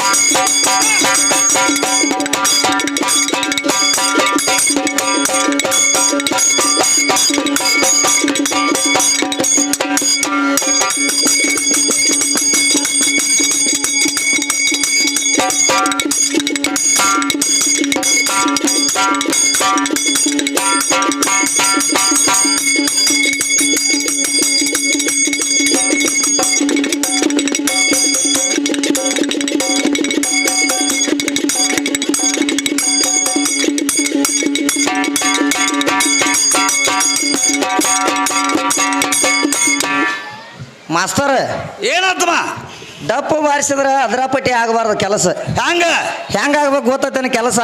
Yeah. Master. ಏನತ್ಮ ಡಪ್ಪು ಬಾರಿಸಿದ್ರ ಅದರ ಪಟ್ಟಿ ಆಗಬಾರ್ದು ಕೆಲಸ. ಹ್ಯಾಂಗ? ಹೆಂಗಾಗ್ಬೇಕು ಗೊತ್ತೈತೆ ಕೆಲಸ?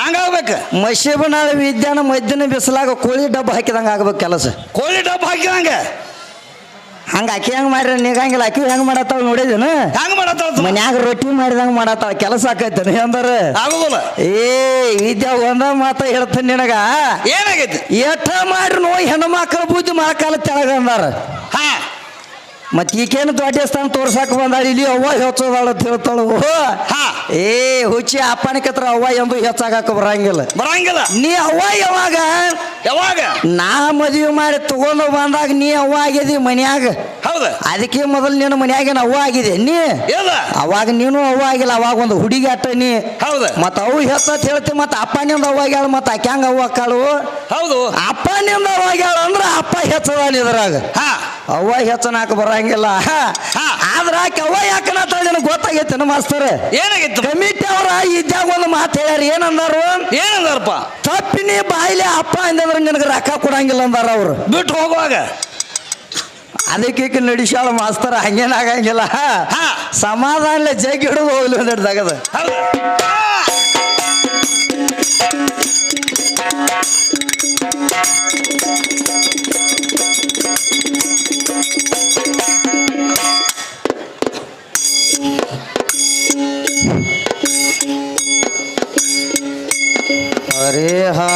ಹಂಗಾಗ್ಬೇಕು ಮಶೀಬನಾಳ ವಿದ್ಯಾನ ಮದ್ದಿನ ಬಿಸಿಲಾಗ ಕೋಳಿ ಡಬ್ಬ ಹಾಕಿದಂಗೆ ಆಗ್ಬೇಕು ಕೆಲಸ. ಕೋಳಿ ಡಬ್ಬ ಹಾಕಿದಂಗ? ಹಂಗೆ ಅಕ್ಕಿ ಹೆಂಗೆ ಮಾಡ್ರಿ? ನೀಗಂಗಿಲ್ಲ ಅಕ್ಕಿ ಹೆಂಗೆ ಮಾಡತ್ತಾವ ನೋಡಿದೇನು? ಹೆಂಗ್ ಮಾಡತ್ತ ಮನ್ಯಾಗ ರೊಟ್ಟಿ ಮಾಡಿದಂಗೆ ಮಾಡತ್ತಾವ ಕೆಲಸ ಆಕೈತೇನೆ ಅಂದ್ರ ಆಗೋದಿಲ್ಲ. ಏ ವಿದ್ಯಾ ಒಂದ ಮಾತ ಹೇಳ್ತೀನಿ ನಿನಗ. ಏನಾಗೈತಿ? ಎಟ್ಟ ಮಾಡ್ರಿ ನೋ ಹೆಣ್ಣು ಮಕ್ಕಳ ಬುದ್ಧಿ ಮಳಕಾಲ ತೆಳಗ ಅಂದಾರ. ಮತ್ ಈಕೇನು ದೊಡ್ಡ ಸ್ಥಾನ ತೋರ್ಸಾಕ ಬಂದಾಳ? ಇಲ್ಲಿ ಅವ್ವ ಹೆಚ್ಚೋದಾಳ ಅಂತ ಹೇಳ್ತಾಳು. ಹಾ. ಏ ಹುಚ್ಚಿ ಅಪ್ಪನಿಕತ್ರ ಅವ್ವ ಎಂದು ಹೆಚ್ಚಾಗಕ್ಕೆ ಬರಂಗಿಲ್ಲ. ಬರಂಗಿಲ್ಲ. ನೀ ಅವ್ವ ಯಾವಾಗ? ಯಾವಾಗ? ನಾ ಮದುವೆ ಮಾಡಿ ತಗೊಂಡು ಬಂದಾಗ ನೀ ಅವ್ವ ಆಗಿದಿ ಮನ್ಯಾಗ. ಅದಕ್ಕೆ ಮೊದಲು ನೀನು ಮನ್ಯಾಗಿನ ಅವ್ವ ಆಗಿದೆ ನೀ? ಅವಾಗ ನೀನು ಅವ್ವ ಆಗಿಲ್ಲ ಅವಾಗ ಒಂದು ಹುಡುಗಿ ಅಟ್ಟ ನೀ. ಹೌದ? ಮತ್ತ ಅವು ಹೆಚ್ಚತ್ ಹೇಳ್ತಿ ಮತ್ತ ಅಪ್ಪನಿಂದ ಅವ್ವ ಆಗ್ಯಾಳ ಮತ್ತ ಅಕ್ಯಾಂಗ ಅವ್ವ ಕಾಳು ಹೌದು. ಅಪ್ಪನಿಂದ ಅವ್ವ ಆಗ್ಯಾಳ ಅಂದ್ರ ಅಪ್ಪ ಹೆಚ್ಚದ ಇದ್ರಾಗ. ಹಾ. ಅವ್ವ ಹೆಚ್ಚನಾಕ ಬರಂಗಿಲ್ಲ. ಹಾ. ಆದ್ರ ಆಕೆ ಅವ್ವ ಯಾಕನ ನಿನಗೆ ಗೊತ್ತಾಗೈತೆ ಮಾಸ್ತರ್? ಏನಾಗಿತ್ತು? ಕಮಿಟಿ ಅವ್ರ ಇದ್ದಾಗ ಒಂದು ಮಾತು ಹೇಳ್ಯಾರ ಏನಂದಾರು? ಏನಂದಾರಪ್ಪ? ತಪ್ಪಿನಿ ಬಾಯಿಲೆ ಅಪ್ಪ ಅಂದ್ರೆ ನಿನಗೆ ರೊಕ್ಕ ಕೊಡಂಗಿಲ್ಲ ಅಂದಾರ ಅವ್ರು. ಬಿಟ್ಟು ಹೋಗುವಾಗ? ಅದಕ್ಕೆ ಈಕಿ ನಡಿಸ್ಯಾಳ ಮಾಸ್ತರ ಹಂಗೇನಾಗಂಗಿಲ್ಲ ಹಾ. ಸಮಾಧಾನ ಜಗ್ ಹಿಡಿದು ಹೋಗ್ಲಿ ಒಂದೆರಡು ತಗದ ಹೌದ ಅರೆ ಹಾ